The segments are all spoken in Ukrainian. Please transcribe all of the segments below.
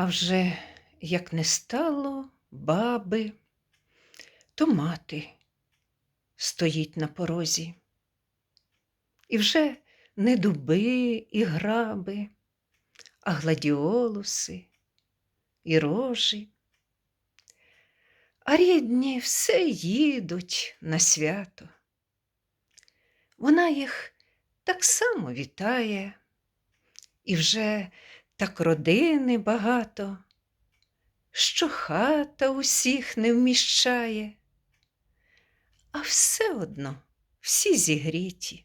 А вже як не стало баби, то мати стоїть на порозі. І вже не дуби і граби, а гладіолуси і рожі. А рідні все їдуть на свято. Вона їх так само вітає, і вже так родини багато, що хата усіх не вміщає, а все одно всі зігріті.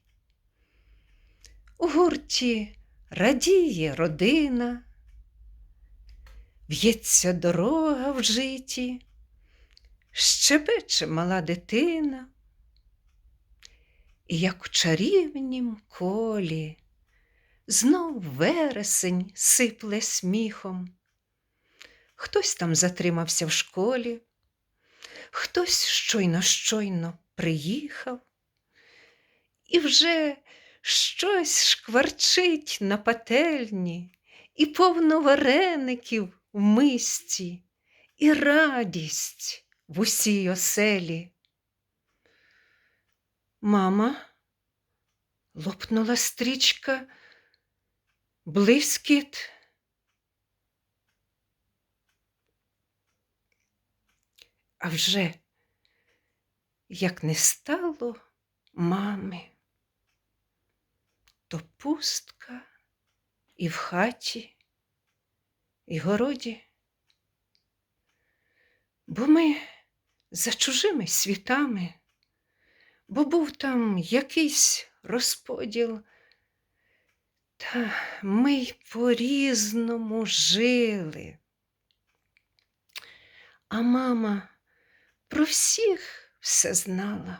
У гурті радіє родина, в'ється дорога в житті, щебече мала дитина, і як у чарівнім колі знов вересень сипле сміхом. Хтось там затримався в школі, хтось щойно щойно приїхав, і вже щось шкварчить на пательні, і повно вареників в мисці, і радість в усій оселі. Мама лопнула стрічка, блискіт. А вже як не стало мами, то пустка і в хаті, і городі, бо ми за чужими світами, бо був там якийсь розподіл, та ми й по-різному жили. А мама про всіх все знала.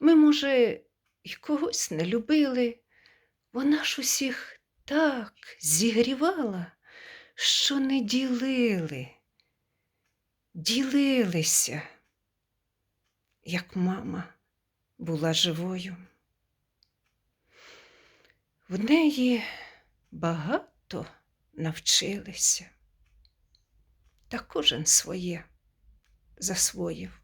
Ми, може, і когось не любили, вона ж усіх так зігрівала, що не ділили, ділилися, як мама була живою. В неї багато навчилися, та кожен своє засвоїв.